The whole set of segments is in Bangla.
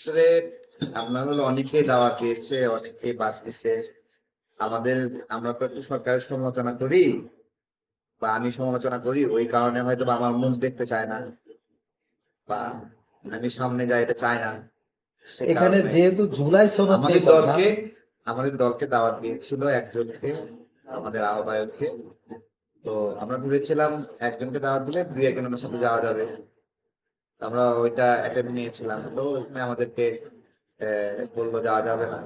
আসলে আপনার হলো অনেকেই দাওয়াত দিয়েছে অনেকেই বাদ দিছে আমাদের আমরা তো একটু সরকারের সমালোচনা করি বা আমি সমালোচনা করি ওই কারণে হয়তো বা আমার মুখ দেখতে চায় না বা আমি সামনে যাই এটা চায় না এখানে যেহেতু জুলাই সনদ আমাদের দলকে আমাদের দলকে দাওয়াত দিয়েছিল একজনকে আমাদের আহ্বায়ককে। তো আমরা ভেবেছিলাম একজনকে দাওয়াত দিলে দুই একজনের সাথে যাওয়া যাবে। আমরা ওইটা অ্যাটেম্প নিয়েছিলাম। তো ওখানে আমাদেরকে বলল যাওয়া যাবে না।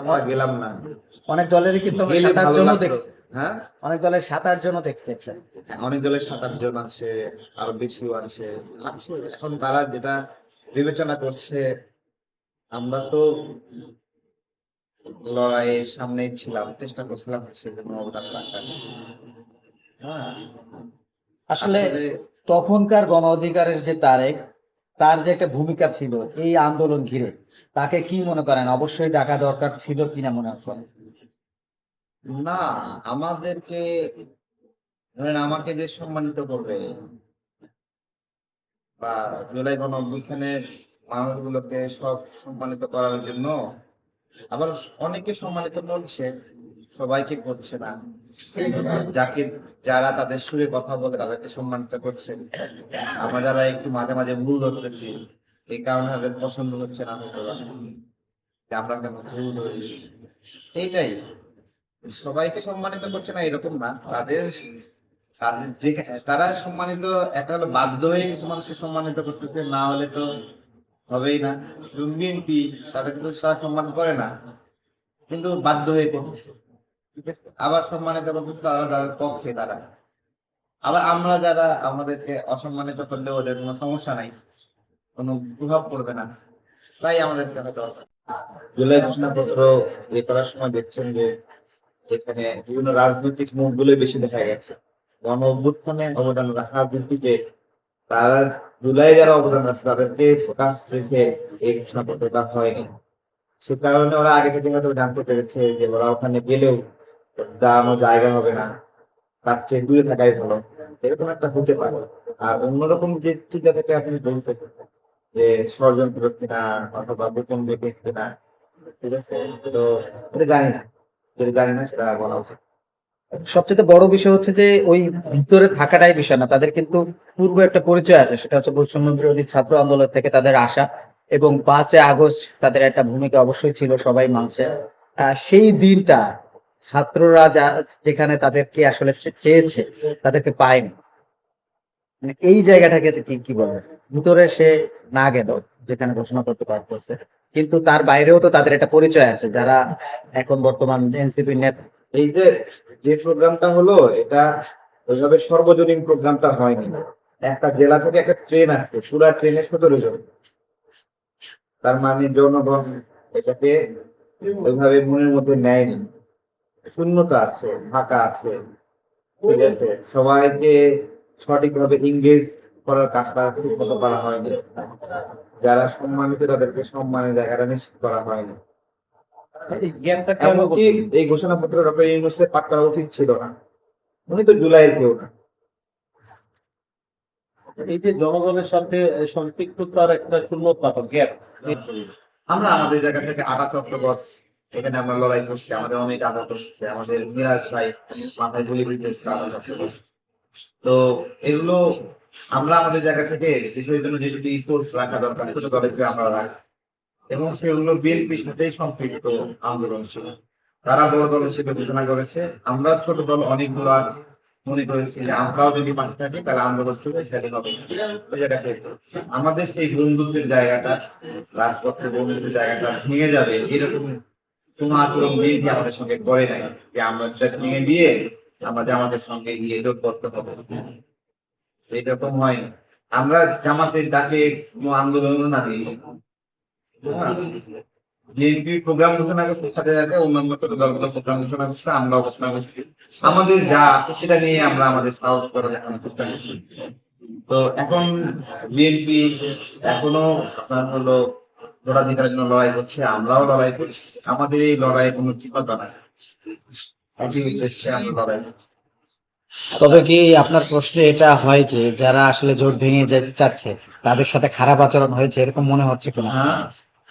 আমরা গেলাম না। অনেক দলেরই কিন্তু সাত আট জনও লাগতো। হ্যাঁ? অনেক দলের সাত আট জনও দেখছি হ্যাঁ, অনেক দলের সাত আট জন আছে আরও বেশিও আছে। এখন তারা যেটা বিবেচনা করছে আমরা তো লড়াইয়ের সামনেই ছিলাম চেষ্টা করছিলাম সেজন্য অবদান রাখার। হ্যাঁ। আসলে আসলে তখনকার গণ অধিকারের যে তারেক তার যে একটা ভূমিকা ছিল এই আন্দোলন ঘিরে, তাকে কি মনে করেন? অবশ্যই ডাকা দরকার ছিল কিনা মনে করেন? না, আমাদেরকে, ধরেন আমাকে যে সম্মানিত করবে, বা জুলাই গণ মানুষগুলোকে সব সম্মানিত করার জন্য, আবার অনেকে সম্মানিত করছে সবাইকে করছে না। যাকে, যারা তাদের সুরে কথা বলে তাদেরকে সম্মানিত করছে। আমরা যারা একটু মাঝে মাঝে ভুল ধরতেছি, এই কারণে তাদের পছন্দ হচ্ছে না। আমরা কেন ভুল ধরি এইটাই। সবাইকে সম্মানিত করছে না, এরকম না। তাদের, তারা সম্মানিত, একটা হলো বাধ্য হয়ে কিছু মানুষকে সম্মানিত করতেছে, না হলে তো হবেই না। বিএনপি, তাদের তো তারা সম্মান করে না। কিন্তু বাধ্য হয়ে করতেছে? আবার সম্মানিত করতেছে তারা তাদের পক্ষে তারা। আবার আমরা যারা আমাদেরকে অসম্মানিত করলে ওদের কোনো সমস্যা নাই, কোনো প্রভাব পড়বে না, তাই আমাদেরকে হয়তো জুলাই ঘোষণাপত্র এ করার সময় দেখছেন যে এখানে বিভিন্ন রাজনৈতিক মুখগুলো বেশি দেখা গেছে। গণ অভ্যুত্থানে অবদান রাখার ভিত্তিতে তারা জুলাই যারা অবদান রাখছে, তাদেরকে ফোকাস রেখে এই ঘোষণাপত্রটা হয়নি। সে কারণে ওরা আগে থেকে হয়তো জানতে পেরেছে যে ওরা ওখানে গেলেও দাঁড়ানো জায়গা হবে না। তার চেয়ে দূরে থাকাই ভালো। এরকম একটা হতে পারে। আর অন্যরকম যে চিন্তা থেকে আপনি বলছেন যে ষড়যন্ত্র কিনা অথবা গোপন দেখে কিনা ঠিক আছে তো এটা জানি না। যেটা জানি না, সেটা বলা উচিত। সবচেয়ে বড় বিষয় হচ্ছে যে ওই ভিতরে থাকাটাই বিষয় না। তাদের কিন্তু পূর্ব একটা পরিচয় আছে, সেটা হচ্ছে বৈষম্য বিরোধী ছাত্র আন্দোলন থেকে তাদের আসা এবং পাঁচে আগস্ট তাদের একটা ভূমিকা অবশ্যই ছিল, সবাই মানছে। সেই দিনটা ছাত্ররা যা যেখানে তাদেরকে আসলে চেয়েছে, তাদেরকে পায়নি। মানে এই জায়গাটাকে কি কি বলবেন ভিতরে সে না গেল, যেখানে ঘোষণাপত্র পাঠ করছে কিন্তু তার বাইরেও তো তাদের একটা পরিচয় আছে, যারা এখন বর্তমান এনসিপি নেতা। এই যে যে প্রোগ্রামটা হলো, এটা ওইভাবে সর্বজনীন প্রোগ্রামটা হয়নি। একটা জেলা থেকে একটা ট্রেন আসছে, পুরা ট্রেনে সতেরো জন তার মানে জনগণ এটাকে ওইভাবে মনের মধ্যে নেয়নি। শূন্যতা আছে ফাঁকা আছে ঠিক আছে। সবাইকে সঠিকভাবে ইংগেজ করার কাজটা ঠিক মতো করা হয়নি। যারা সম্মানিত তাদেরকে সম্মানের জায়গাটা নিশ্চিত করা হয়নি। এমনকি এই ঘোষণাপত্র ডক্টর ইউনুসের পাঠ করা উচিত ছিল না। উনি তো জুলাইয়ের কেউ না। এই যে জনগণের সাথে সম্পৃক্ততার একটা শূন্যতা গ্যাপ আমরা আমাদের জায়গা থেকে আঠাশ অক্টোবর এখানে আমরা লড়াই করছি, আমাদের অনেক আঘাত হচ্ছে আমাদের মিরাজ ভাই মাথায় গুলি তো এগুলো আমরা আমাদের জায়গা থেকে বিষয়ের জন্য যেগুলি সোর্স রাখা দরকার ছোট দলের আমরা রাখি এবং সেগুলো বিএনপির সাথেই সম্পৃক্ত আন্দোলন ছিল। তারা বড় দল হিসেবে ঘোষণা করেছে। আমরা ছোট দল অনেকগুলো মনে করেছি যে আমরাও যদি পাশে থাকি, তাহলে আন্দোলন শুরু সেটি হবে। আমাদের সেই বন্ধুত্বের জায়গাটা, রাজপথের বন্ধুত্বের জায়গাটা ভেঙে যাবে, এরকম কোনো আচরণ আমাদের সঙ্গে করে নাই। যে আমরা সেটা ভেঙে দিয়ে আমরা জামাতের সঙ্গে গিয়ে যোগ করতে হবে। এরকম হয় আমরা জামাতের ডাকে কোনো আন্দোলনও না বিএনপি প্রোগ্রাম ঘোষণা করছে, সাথে সাথে অন্যান্য দলগুলো প্রোগ্রাম ঘোষণা করছে, আমরা ঘোষণা করছি। আমাদের যা সেটা নিয়ে আমরা আমাদের সাহস করে দেখানোর চেষ্টা করছি। তো এখন বিএনপি এখনও আপনার হলো ভোটাধিকারের জন্য লড়াই করছে আমরাও লড়াই করি। আমাদের এই লড়াই কোনো চিন্তা নাই উদ্দেশ্যে আমরা লড়াই তবে কি আপনার প্রশ্নে এটা হয় যে যারা আসলে জোট ভেঙে যেতে চাচ্ছে তাদের সাথে খারাপ আচরণ হয়েছে এরকম মনে হচ্ছে কিনা? হ্যাঁ।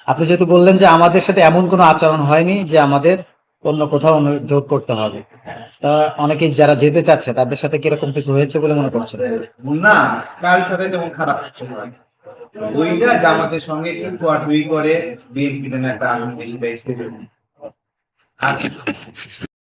আপনি যেহেতু বললেন যে আমাদের সাথে এমন কোনো আচরণ হয়নি যে আমাদের অন্য কোথাও জোট করতে হবে। তা অনেকে যারা যেতে চাচ্ছে তাদের সাথে কীরকম কিছু হয়েছে বলে মনে করছেন? না কাল সাথে তেমন খারাপ ওইটা জামাতের সঙ্গে একটু আটুই করে বিএনপি নামে একটা আন্দোলন